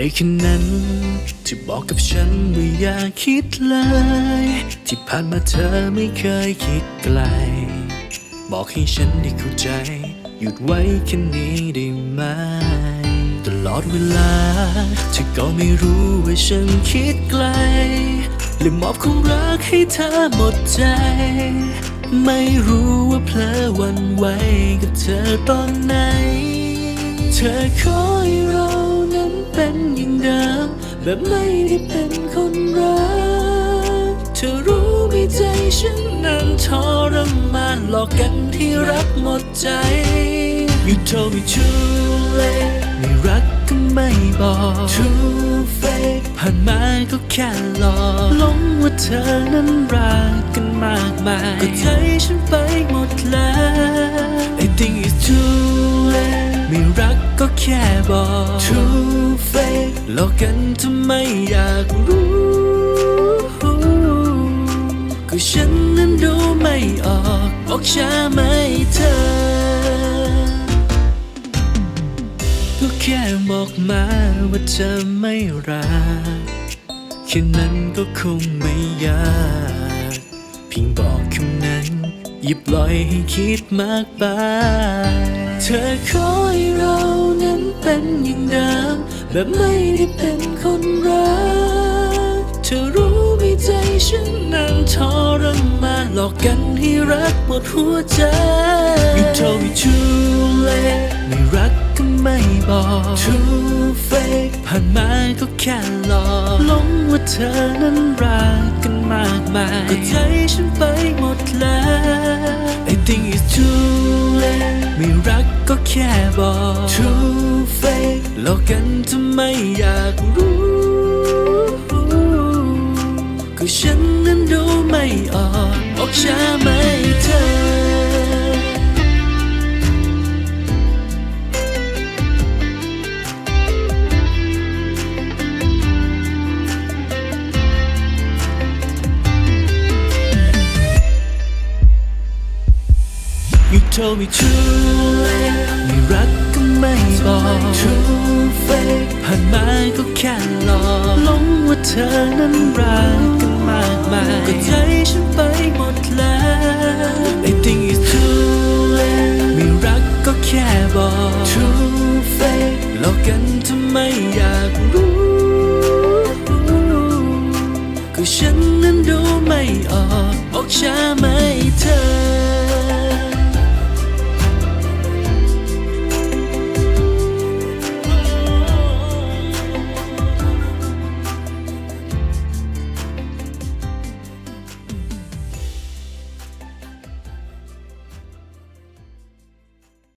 ได้แค่นั้น ที่บอกกับฉันว่าอย่าคิดเลย ที่ผ่านมาเธอไม่เคยคิดไกล บอกให้ฉันได้เข้าใจ หยุดไว้แค่นี้ได้ไหม ตลอดเวลาเธอก็ไม่รู้ว่าฉันคิดไกลเลยมอบความรักให้เธอหมดใจ ไม่รู้ว่าเพลอวันไหวกับเธอตอนไหน เธอขอให้เรานั้นเป็นอย่างเดิมแบบไม่ได้เป็นคนรัก เธอรู้ไหมใจฉันนั้นทรมานหลอกกันที่รักหมดใจ You told me too late ไม่รักก็ไม่บอก Too fake ผ่านมาก็แค่หลอกหลงว่าเธอนั้นรักกันมากมาย ก็ใจฉันไป ค่บอก Too fake หลอกกันทำไมอยากรู้ ก็ฉันนั้นดูไม่ออกบอกช้าไหมเธอ ก็แค่บอกมาว่าเธอไม่รักแค่นั้นก็คงไม่ยากเพียงบอกคำนั้นอย่าปล่อยให้คิดมากไป เธอขอให้เรานั้นเป็นอย่างเดิมแบบไม่ได้เป็นคนรัก เธอรู้ไหมใจฉันนั้นทรมานหลอกกันให้รักหมดหัวใจ You told me too late ไม่รักก็ไม่บอก Too fake ผ่านมาก็แค่หลอกหลงว่าเธอนั้นรักกันมากมายก็ใจฉันไปหมดแล้ว ไม่รักก็แค่บอก True fake หลอกกันทำไมอยากรู้ ก็ฉันนั้นดูไม่ออกบอกช้า told me true ไม่รักก็ไม่บอก True fake ผ่านมาก็แค่หลอกหลงว่าเธอนั้นรักกันมากมายก็ใจฉันไปหมดแล้ว I think it's too late ไม่รักก็แค่บอก True fake หลอกกันทำไมอยากรู้ ก็ฉันนั้นดูไม่ออกบอกฉัน